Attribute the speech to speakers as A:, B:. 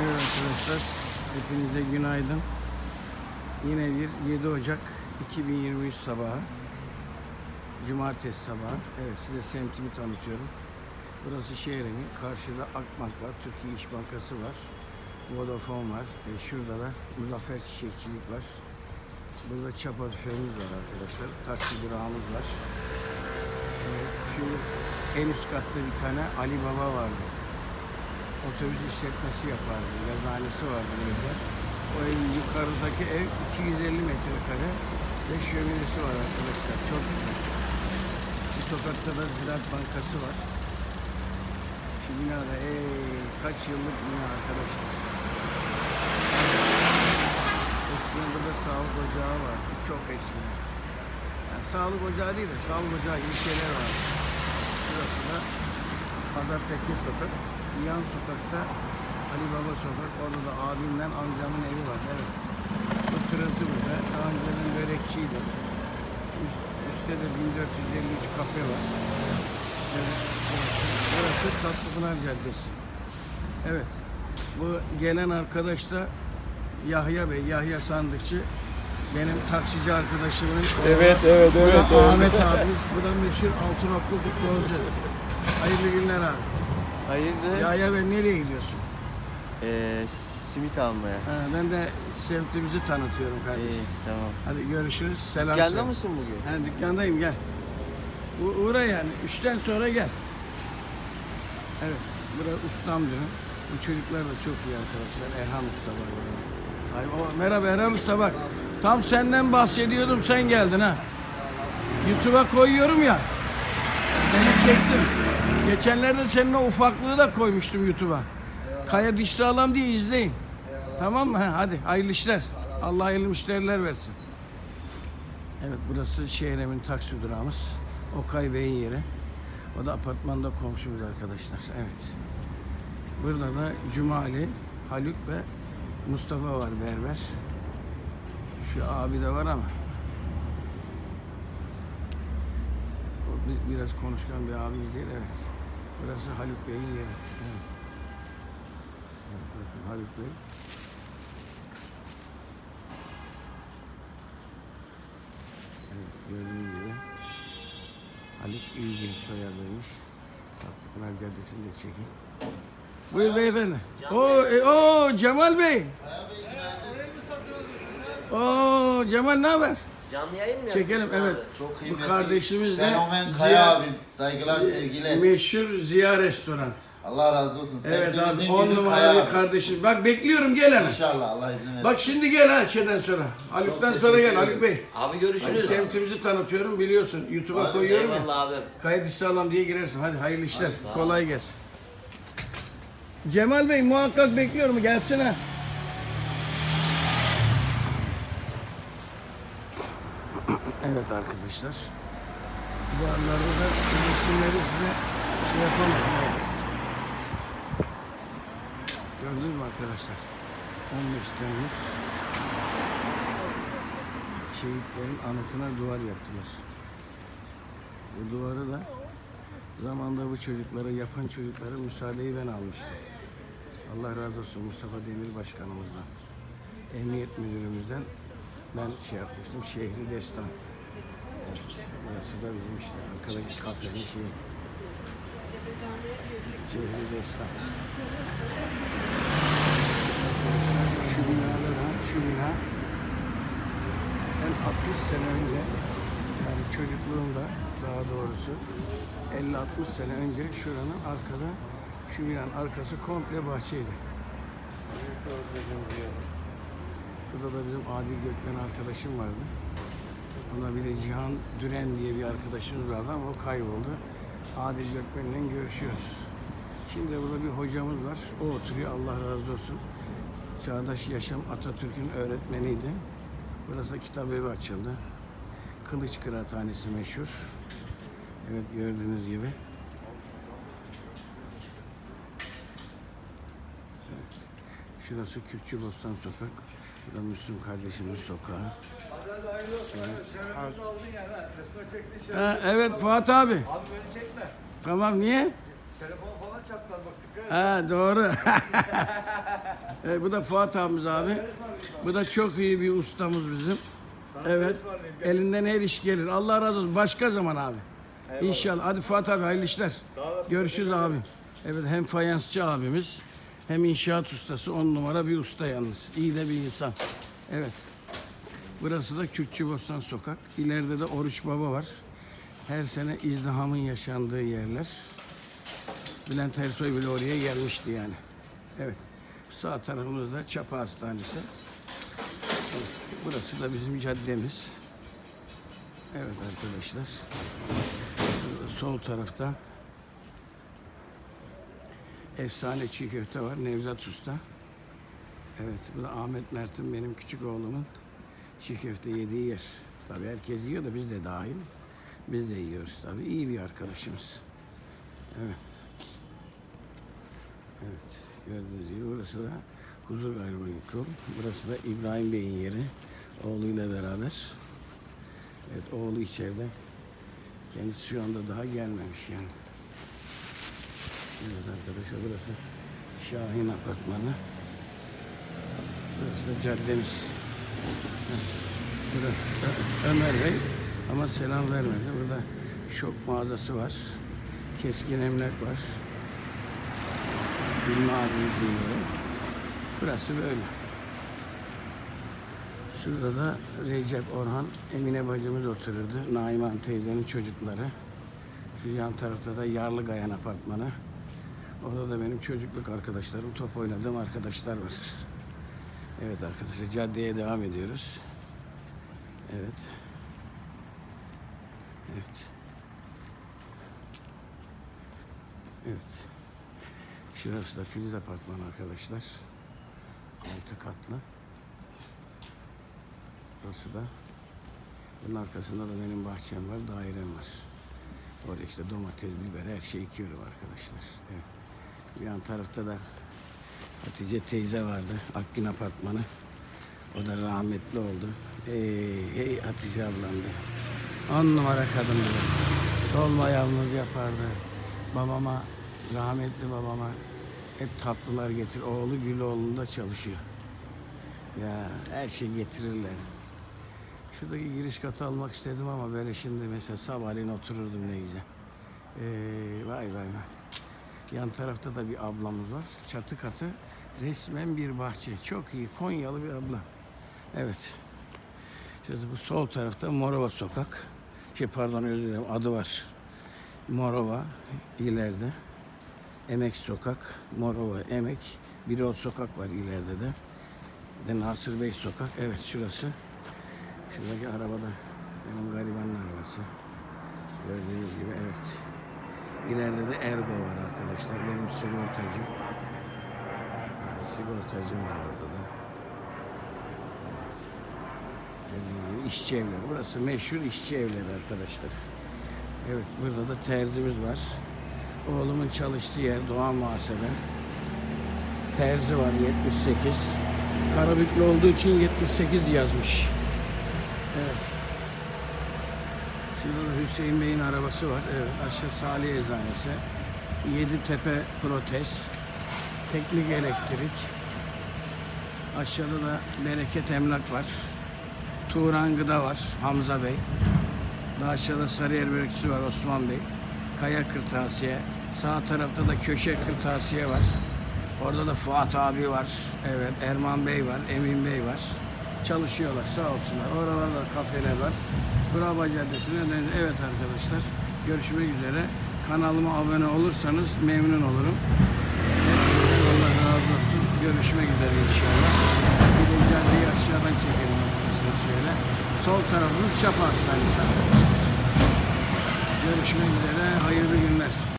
A: Evet arkadaşlar, hepinize günaydın. Yine bir 7 Ocak 2023 sabahı. Cumartesi sabahı. Evet size semtimi tanıtıyorum. Burası şehrimin. Karşıda Akbank var, Türkiye İş Bankası var. Vodafone var. E, şurada da Muzaffer Çiçekçilik var. Burada çapa tüfeğimiz var arkadaşlar. Taksi durağımız var. Evet, şu en üst katta bir tane Ali Baba vardı otobüs işletmesi yapardı. Yazıhanesi vardı neyse. O evin yukarıdaki ev 250 metrekare ve şöminesi var arkadaşlar. Çok güzel. Bu sokakta da Ziraat Bankası var. Şu binada ey, kaç yıllık bina arkadaşlar. Eskiden burada sağlık ocağı var. Çok eski. Yani sağlık ocağı değil de sağlık ocağı ilçeler var. Burası da Pazartesi sokak. Yan sokakta Ali Baba sokak. Orada da abimle amcamın evi var. Evet. Bu tırıntı burada. Daha önceden börekçiydi. Üst, üstte de 1453 kafe var. Evet. Burası, Tatlıpınar Caddesi. Evet. Bu gelen arkadaş da Yahya Bey, Yahya Sandıkçı. Benim taksici arkadaşımın oğlu.
B: Evet, evet,
A: Bu
B: evet,
A: da
B: evet.
A: Ahmet abimiz. Bu da meşhur Altınoklu futbolcu. Hayırlı günler abi.
B: Hayırdır?
A: Yahya Bey nereye gidiyorsun?
B: Ee, simit almaya.
A: Ha, ben de semtimizi tanıtıyorum
B: İyi,
A: kardeşim.
B: tamam.
A: Hadi görüşürüz. Selam
B: Dükkanda
A: söyle.
B: mısın bugün?
A: Ha, dükkandayım gel. U- uğra yani. Üçten sonra gel. Evet. Burası ustam diyor. Bu çocuklar da çok iyi arkadaşlar. Erhan Usta var. Ay, o, merhaba Erhan Usta bak. Tam senden bahsediyordum sen geldin ha. YouTube'a koyuyorum ya. Seni çektim. Geçenlerde senin o ufaklığı da koymuştum YouTube'a. Kaya diş sağlam diye izleyin. Tamam mı? Ha, hadi hayırlı işler. Allah hayırlı müşteriler versin. Evet burası şehrimin taksi durağımız. Okay Bey'in yeri. O da apartmanda komşumuz arkadaşlar. Evet. Burada da Cumali, Haluk ve Mustafa var berber. Şu abi de var ama. O bi- biraz konuşkan bir abimiz değil. Evet. Burası Haluk Bey'in yeri. Evet. Evet, bakın Haluk Bey. Evet, gördüğünüz gibi Haluk İlgin soyadıymış. Tatlıpınar Caddesi'nde çekin. Buyur beyefendi. Oo, e, oo Cemal Bey. Oo Cemal ne haber?
C: Canlı yayın mı
A: Çekelim
C: yapıyorsun
A: evet.
C: abi?
D: Çok
A: Bu
D: kıymetli.
A: kardeşimiz de
D: Fenomen Kaya
A: Ziya-
D: abim. Saygılar, sevgiler.
A: meşhur Ziya Restoran.
D: Allah razı olsun.
A: Evet
D: Semtimizin
A: abi on
D: gülü
A: numara
D: Kaya
A: kardeşim. Bak bekliyorum gel hemen.
D: İnşallah Allah izin verirse.
A: Bak şimdi gel ha şeyden sonra. Haluk'tan
D: teşekkür
A: sonra gel
D: ederim.
A: Haluk Bey.
C: Abi görüşürüz.
A: semtimizi tanıtıyorum biliyorsun. YouTube'a
D: Abi,
A: koyuyorum ya.
C: Eyvallah abim.
A: Kayıt sağlam diye girersin. Hadi hayırlı işler. Kolay gelsin. Cemal Bey muhakkak bekliyorum. Gelsin ha. Evet arkadaşlar. Bu anlarda da resimleri size şey yapamadım. Evet. Gördünüz mü arkadaşlar? 15 Temmuz şehitlerin anıtına duvar yaptılar. Bu duvarı da zamanda bu çocuklara yapan çocuklara müsaadeyi ben almıştım. Allah razı olsun Mustafa Demir Başkanımızdan. Emniyet Müdürümüzden ben şey yapmıştım. Şehri Destan. Burası da bizim işte arkadaki kafenin şeyi. Şehri Destan. Şu binada da, şu bina ben 60 sene önce yani çocukluğumda daha doğrusu 50-60 sene önce şuranın arkada şu binanın arkası komple bahçeydi. Burada da bizim Adil Gökmen arkadaşım vardı. Ona bir de Cihan Düren diye bir arkadaşımız vardı ama o kayboldu. Adil Gökmen'le görüşüyoruz. Şimdi burada bir hocamız var. O oturuyor Allah razı olsun. Çağdaş Yaşam Atatürk'ün öğretmeniydi. Burası kitap evi açıldı. Kılıç Kıraathanesi meşhur. Evet gördüğünüz gibi. Şurası Kürtçü Bostan Sokak. Bu da Müslüm kardeşimiz sokağı. Evet. Ha, evet Fuat abi.
E: Abi beni çekme.
A: Tamam niye?
E: Telefon falan çatlar bak dikkat.
A: Ha doğru. Evet, bu da Fuat abimiz abi. Bu da çok iyi bir ustamız bizim. Evet. Elinden her iş gelir. Allah razı olsun. Başka zaman abi. İnşallah. Hadi Fuat abi hayırlı işler. Görüşürüz abi. Evet hem fayansçı abimiz hem inşaat ustası on numara bir usta yalnız. İyi de bir insan. Evet. Burası da Kürtçü Bostan Sokak. İleride de Oruç Baba var. Her sene izdihamın yaşandığı yerler. Bülent Ersoy bile oraya gelmişti yani. Evet. Sağ tarafımızda Çapa Hastanesi. Burası da bizim caddemiz. Evet arkadaşlar. Sol tarafta efsane çiğ köfte var. Nevzat Usta. Evet bu da Ahmet Mert'in benim küçük oğlumun çiğ köfte yediği yer. Tabii herkes yiyor da biz de dahil. Biz de yiyoruz tabii. İyi bir arkadaşımız. Evet. Evet. Gördüğünüz gibi burası da Huzur Gayrimenkul. Burası da İbrahim Bey'in yeri. Oğluyla beraber. Evet oğlu içeride. Kendisi şu anda daha gelmemiş yani. Evet arkadaşlar burası Şahin Apartmanı. Burası da caddemiz. Heh. Burası da Ömer Bey ama selam vermedi. Burada şok mağazası var. Keskin emlak var. Bilme abimiz bilmiyorum. Burası böyle. Şurada da Recep Orhan, Emine bacımız otururdu. Naiman teyzenin çocukları. Şu yan tarafta da Yarlıgayan apartmanı. Orada da benim çocukluk arkadaşlarım, top oynadığım arkadaşlar var. Evet arkadaşlar caddeye devam ediyoruz. Evet. Evet. Evet. Şurası da Filiz Apartmanı arkadaşlar. Altı katlı. Burası da. Bunun arkasında da benim bahçem var, dairem var. Orada işte domates, biber, her şey ekiyorum arkadaşlar. Evet. Yan tarafta da Hatice teyze vardı, Akgün Apartmanı. O da rahmetli oldu. Hey, hey Hatice ablam be. On numara kadın be. Dolma yalnız yapardı. Babama, rahmetli babama hep tatlılar getir. Oğlu Güloğlu'nda çalışıyor. Ya her şey getirirler. Şuradaki giriş katı almak istedim ama böyle şimdi mesela sabahleyin otururdum ne güzel. Ee, vay vay vay. Yan tarafta da bir ablamız var. Çatı katı resmen bir bahçe. Çok iyi. Konyalı bir abla. Evet. Şimdi bu sol tarafta Morova Sokak. Şey pardon özür dilerim adı var. Morova ileride. Emek Sokak, Morova Emek. Bir o sokak var ileride de. De Nasır Bey Sokak. Evet şurası. Şuradaki arabada benim garibanın arabası. Gördüğünüz gibi evet. İleride de Ergo var arkadaşlar. Benim sigortacım. Sigortacım var orada da. Evet. İşçi evleri. Burası meşhur işçi evleri arkadaşlar. Evet burada da terzimiz var. Oğlumun çalıştığı yer Doğan Muhasebe. Terzi var 78. Karabüklü olduğu için 78 yazmış. Evet. Şurada da Hüseyin Bey'in arabası var. Evet, aşağı Salih Eczanesi. Yeditepe Protez. Teknik elektrik. Aşağıda da Bereket Emlak var. Turan Gıda var. Hamza Bey. Daha aşağıda Sarıyer Börekçisi var Osman Bey. Kaya Kırtasiye. Sağ tarafta da Köşe Kırtasiye var. Orada da Fuat abi var. Evet, Erman Bey var, Emin Bey var. Çalışıyorlar sağ olsunlar. Oralarda kafeler var. Brava Caddesi'ne. Evet arkadaşlar. Görüşmek üzere. Kanalıma abone olursanız memnun olurum. Allah razı olsun. Görüşmek üzere inşallah. Bir de caddeyi aşağıdan çekelim arkadaşlar şöyle. Sol tarafımız Çapa Hastanesi. Görüşmek üzere. Hayırlı günler.